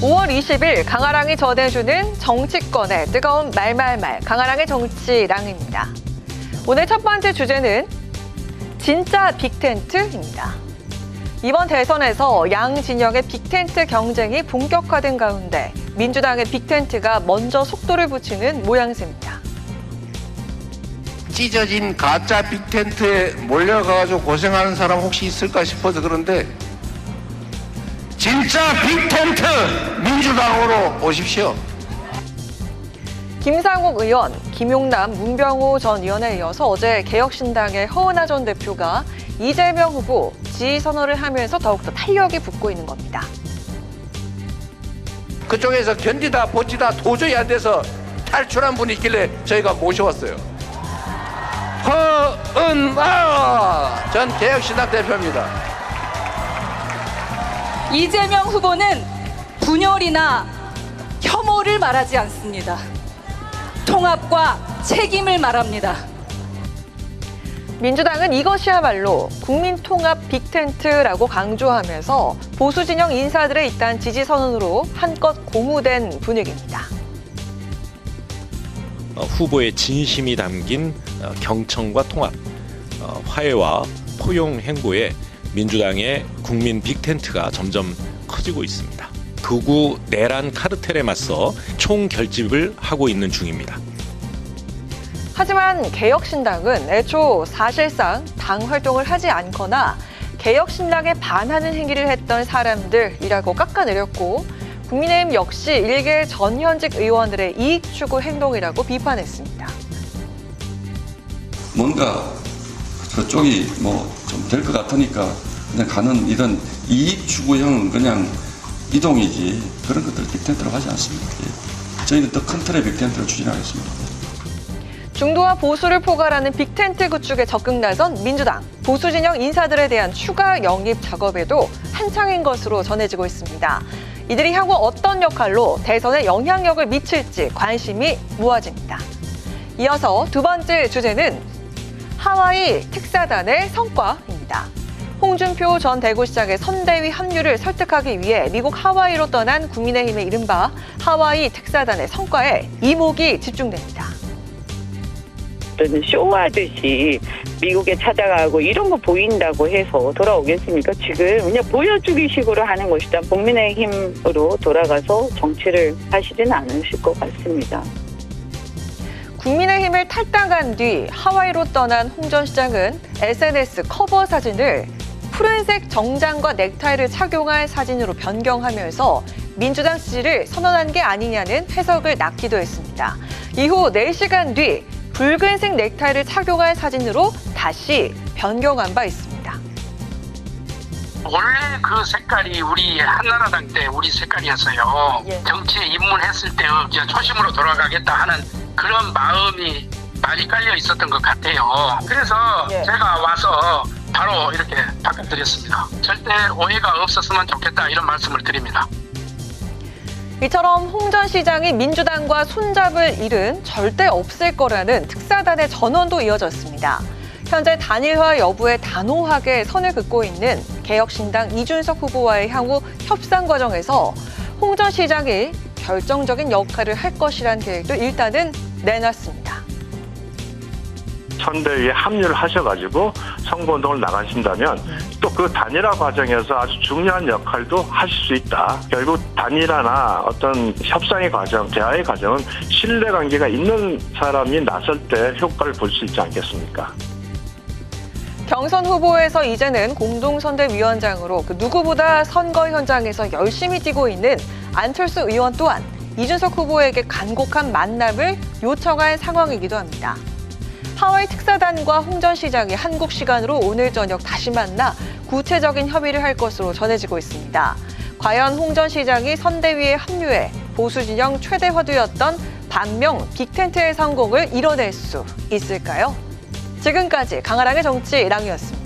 5월 20일 강아랑이 전해주는 정치권의 뜨거운 말말말 강아랑의 정치랑입니다. 오늘 첫 번째 주제는 진짜 빅텐트입니다. 이번 대선에서 양 진영의 빅텐트 경쟁이 본격화된 가운데 민주당의 빅텐트가 먼저 속도를 붙이는 모양새입니다. 찢어진 가짜 빅텐트에 몰려가가지고 고생하는 사람 혹시 있을까 싶어서 그런데 진짜 빅텐트 민주당으로 오십시오. 김상욱 의원, 김용남, 문병호 전 의원에 이어서 어제 개혁신당의 허은하 전 대표가 이재명 후보 지지 선언을 하면서 더욱더 탄력이 붙고 있는 겁니다. 그쪽에서 견디다 버티다 도저히 안 돼서 탈출한 분이 있길래 저희가 모셔왔어요. 허은하 전 개혁신당 대표입니다. 이재명 후보는 분열이나 혐오를 말하지 않습니다. 통합과 책임을 말합니다. 민주당은 이것이야말로 국민 통합 빅텐트라고 강조하면서 보수 진영 인사들의 잇단 지지 선언으로 한껏 고무된 분위기입니다. 어, 후보의 진심이 담긴 어, 경청과 통합, 어, 화해와 포용 행보에 민주당의 국민 빅텐트가 점점 커지고 있습니다. 극우 내란 카르텔에 맞서 총 결집을 하고 있는 중입니다. 하지만 개혁신당은 애초 사실상 당 활동을 하지 않거나 개혁신당에 반하는 행위를 했던 사람들이라고 깎아내렸고 국민의힘 역시 일개 전현직 의원들의 이익 추구 행동이라고 비판했습니다. 뭔가 그쪽이 뭐 좀 될 것 같으니까 그냥 가는 이런 이익 추구형 그냥 이동이지 그런 것들 빅텐트로 하지 않습니다. 예. 저희는 더 큰 틀의 빅텐트를 추진하겠습니다. 중도와 보수를 포괄하는 빅텐트 구축에 적극 나선 민주당 보수 진영 인사들에 대한 추가 영입 작업에도 한창인 것으로 전해지고 있습니다. 이들이 향후 어떤 역할로 대선에 영향력을 미칠지 관심이 모아집니다. 이어서 두 번째 주제는 하와이 특사단의 성과입니다. 홍준표 전 대구시장의 선대위 합류를 설득하기 위해 미국 하와이로 떠난 국민의힘의 이른바 하와이 특사단의 성과에 이목이 집중됩니다. 쇼하듯이 미국에 찾아가고 이런 거 보인다고 해서 돌아오겠습니까? 지금 그냥 보여주기 식으로 하는 것이다. 국민의힘으로 돌아가서 정치를 하시지는 않으실 것 같습니다. 국민의힘을 탈당한 뒤 하와이로 떠난 홍 전 시장은 SNS 커버 사진을 푸른색 정장과 넥타이를 착용할 사진으로 변경하면서 민주당 지지를 선언한 게 아니냐는 해석을 낳기도 했습니다. 이후 4시간 뒤 붉은색 넥타이를 착용할 사진으로 다시 변경한 바 있습니다. 원래 그 색깔이 우리 한나라당 때 우리 색깔이었어요. 예. 정치에 입문했을 때 이제 초심으로 돌아가겠다 하는 그런 마음이 많이 깔려 있었던 것 같아요. 그래서 예. 제가 와서 바로 이렇게 바꿔드렸습니다. 절대 오해가 없었으면 좋겠다 이런 말씀을 드립니다. 이처럼 홍 전 시장이 민주당과 손잡을 일은 절대 없을 거라는 특사단의 전원도 이어졌습니다. 현재 단일화 여부에 단호하게 선을 긋고 있는 개혁신당 이준석 후보와의 향후 협상 과정에서 홍 전 시장이 결정적인 역할을 할 것이란 계획도 일단은 내놨습니다. 선대위에 합류를 하셔가지고 선거운동을 나가신다면 또 그 단일화 과정에서 아주 중요한 역할도 하실 수 있다. 결국 단일화나 어떤 협상의 과정, 대화의 과정은 신뢰관계가 있는 사람이 나설 때 효과를 볼 수 있지 않겠습니까? 경선 후보에서 이제는 공동선대위원장으로 그 누구보다 선거 현장에서 열심히 뛰고 있는 안철수 의원 또한 이준석 후보에게 간곡한 만남을 요청한 상황이기도 합니다. 하와이 특사단과 홍 전 시장이 한국 시간으로 오늘 저녁 다시 만나 구체적인 협의를 할 것으로 전해지고 있습니다. 과연 홍 전 시장이 선대위에 합류해 보수 진영 최대 화두였던 반명 빅텐트의 성공을 이뤄낼 수 있을까요? 지금까지 강아랑의 정치랑이었습니다.